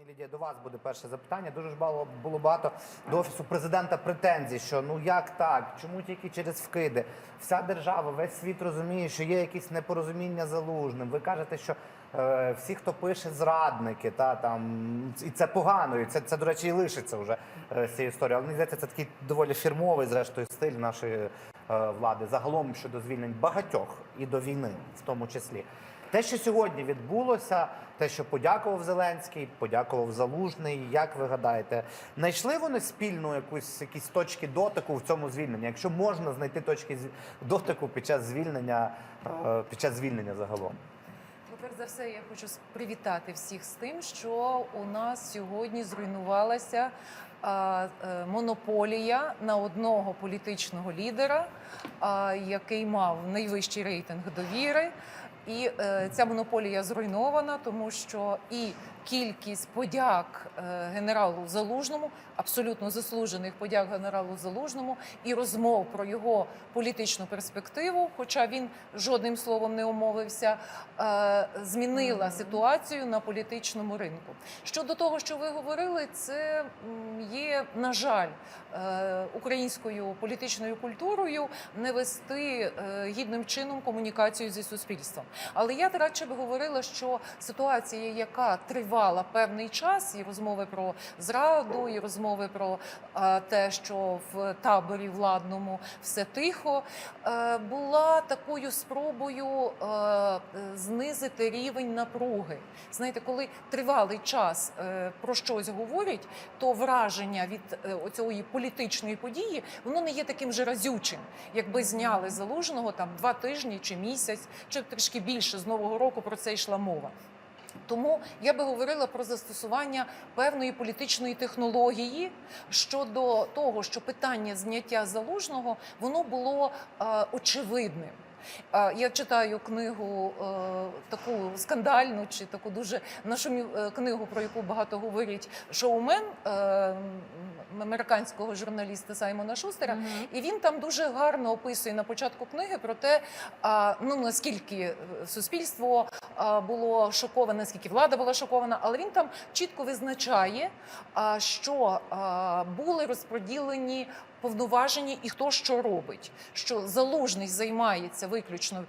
Пані Лідія, до вас буде перше запитання. Дуже ж було, було багато до офісу президента претензій, що ну як так, чому тільки через вкиди? Вся держава, весь світ розуміє, що є якісь непорозуміння залужним. Ви кажете, що е, всі, хто пише зрадники, та там і це погано, і це, це до речі, і лишиться вже е, з цієї історії. Але мені здається, це такий доволі фірмовий, зрештою, стиль нашої е, влади загалом щодо звільнень багатьох і до війни, в тому числі. Те, що сьогодні відбулося, те, що подякував Зеленський, подякував Залужний. Як ви гадаєте, знайшли вони спільну якусь якісь точки дотику в цьому звільненні? Якщо можна знайти точки дотику під час звільнення, е, під час звільнення загалом? Ну, перш за все, я хочу привітати всіх з тим, що у нас сьогодні зруйнувалася е, монополія на одного політичного лідера, який мав найвищий рейтинг довіри. І е, ця монополія зруйнована, тому що і кількість подяк е, генералу Залужному, абсолютно заслужених подяк генералу Залужному, і розмов про його політичну перспективу, хоча він жодним словом не умовився, е, змінила ситуацію на політичному ринку. Щодо того, що ви говорили, це є, на жаль, е, українською політичною культурою не вести е, гідним чином комунікацію зі суспільством. Але я радше би говорила, що ситуація, яка тривала певний час, і розмови про зраду, і розмови про е, те, що в таборі владному все тихо, е, була такою спробою е, знизити рівень напруги. Знаєте, коли тривалий час про щось говорять, то враження від оцієї політичної події воно не є таким же разючим, якби зняли залуженого там два тижні чи місяць, чи трішки більше з нового року про це йшла мова. Тому я би говорила про застосування певної політичної технології щодо того, що питання зняття залужного воно було е, очевидним. Е, Я читаю книгу е, таку скандальну чи таку дуже нашу книгу, про яку багато говорять шоумен е, американського журналіста Саймона Шустера. І він там дуже гарно описує на початку книги про те, а, ну наскільки е, суспільство а, було шоковане, наскільки влада була шокована, але він там чітко визначає, а, що а, були розподілені. Повноважені і хто що робить, що залужний займається виключно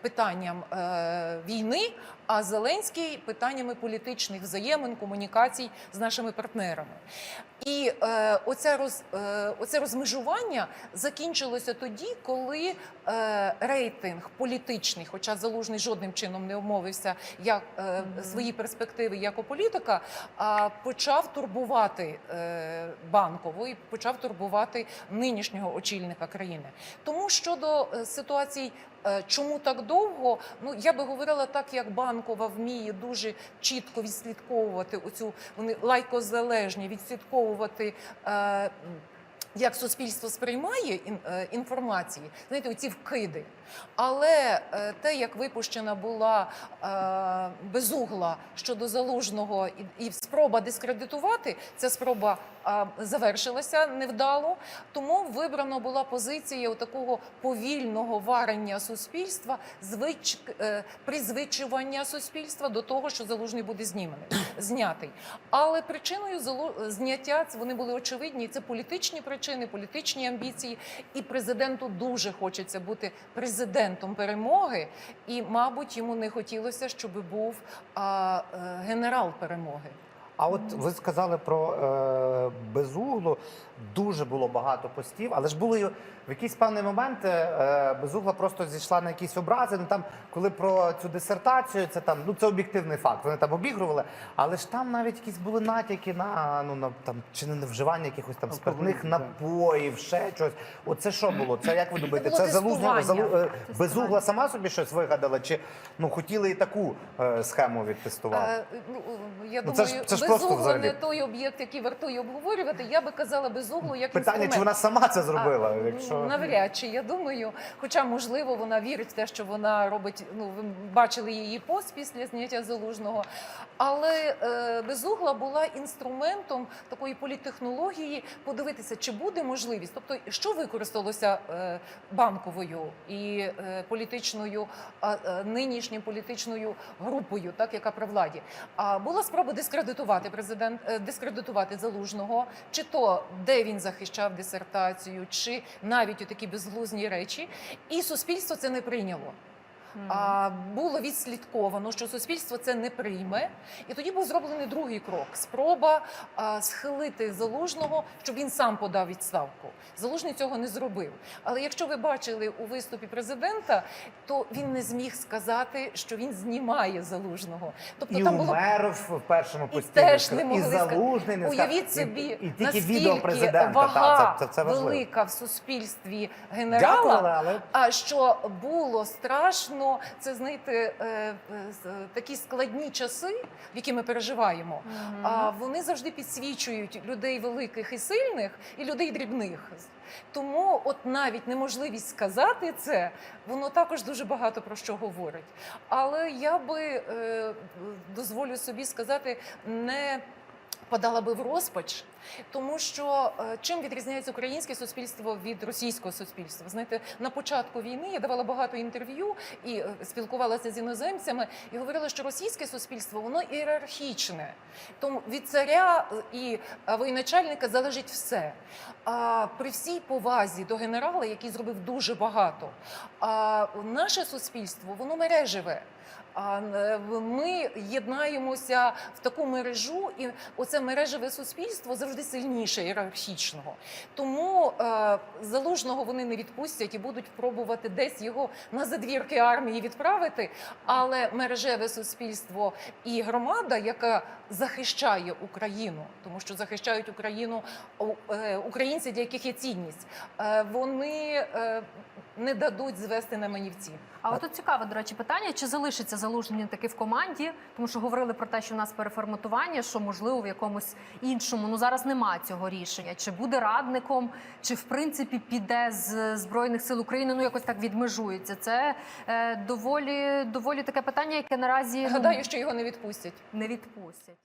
питанням е, війни, а Зеленський питаннями політичних взаємин, комунікацій з нашими партнерами. І е, оце, роз, е, оце розмежування закінчилося тоді, коли е, рейтинг політичний, хоча залужний жодним чином не обмовився як е, свої перспективи як політика, а почав турбувати е, банкову і почав турбувати нинішнього очільника країни. Тому щодо е, ситуацій. е, Чому так довго? Ну я би говорила так, як банкова вміє дуже чітко відслідковувати оцю вони лайкозалежні, відслідковувати. Е, як суспільство сприймає е, інформації, знаєте, оці вкиди. Але те, як випущена була безугла щодо залужного і, спроба дискредитувати, ця спроба завершилася невдало. Тому вибрано була позиція такого повільного варення суспільства, звич, е, призвичування суспільства до того, що залужний буде зніманий, знятий. Але причиною зняття вони були очевидні. Це політичні причини, політичні амбіції. І президенту дуже хочеться бути президентом перемоги. І, мабуть, йому не хотілося, щоб був а, е, генерал перемоги. А от ви сказали про е, безуглу. Дуже було багато постів, але ж були в якийсь певний момент е, безугла просто зійшла на якісь образи. Ну там, коли про цю дисертацію, це там ну це об'єктивний факт. Вони там обігрували, але ж там навіть якісь були натяки на ну на там чи не на вживання якихось там спиртних напоїв, ще щось. Оце що було? Це як ви думаєте? було Це залужно залу, е, безугла сама собі щось вигадала? Чи ну хотіли і таку е, схему відтестувати? Е, ну, Я Ну, це ж- це ж безугло не той об'єкт, який вартує обговорювати. Я би казала безугло як Питання, чи вона сама це зробила? А, Якщо ну, навряд чи я думаю, хоча можливо вона вірить в те, що вона робить. Ну ви бачили її пост після зняття залужного, але е, безугла була інструментом такої політтехнології подивитися, чи буде можливість, тобто що використалося е, банковою і е, політичною е, нинішньою політичною групою, так яка при владі. А була спроба дискредитувати. Дискредитувати президент, е, дискредитувати залужного, чи то де він захищав дисертацію, чи навіть у такі безглузні речі, і суспільство це не прийняло. А було відслідковано, що суспільство це не прийме, і тоді був зроблений другий крок: спроба а, схилити залужного, щоб він сам подав відставку. Залужний цього не зробив. Але якщо ви бачили у виступі президента, то він не зміг сказати, що він знімає залужного. Тобто І там було Умеров в першому І теж не могли сказати. залужний не. Уявіть собі, і, тільки наскільки відео президента. вага Та, це, це, це велика в суспільстві Дякую, генерала. але А що було страшно, це знаєте, е, е, такі складні часи, в які ми переживаємо. А вони завжди підсвічують людей великих і сильних і людей дрібних. Тому, от навіть неможливість сказати це, воно також дуже багато про що говорить. Але я би е, дозволю собі сказати, не подала би в розпач, тому що е, чим відрізняється українське суспільство від російського суспільства? Знаєте, на початку війни я давала багато інтерв'ю і е, спілкувалася з іноземцями і говорила, що російське суспільство воно ієрархічне. Тому від царя е, і воєначальника залежить все. А при всій повазі до генерала, який зробив дуже багато, а наше суспільство воно мережеве. Ми єднаємося в таку мережу, і оце мережеве суспільство завжди сильніше ієрархічного. Тому е, залужного вони не відпустять і будуть пробувати десь його на задвірки армії відправити. Але мережеве суспільство і громада, яка захищає Україну, тому що захищають Україну е, українці, для яких є цінність, е, вони не дадуть звести на манівці. А от тут цікаве, до речі, питання: чи залишиться залужний таки в команді? Тому що говорили про те, що в нас переформатування, що можливо в якомусь іншому. Ну зараз нема цього рішення. Чи буде радником, чи в принципі піде з збройних сил України? Ну якось так відмежується. Це е, доволі доволі таке питання, яке наразі ну, Гадаю, що його не відпустять. не відпустять.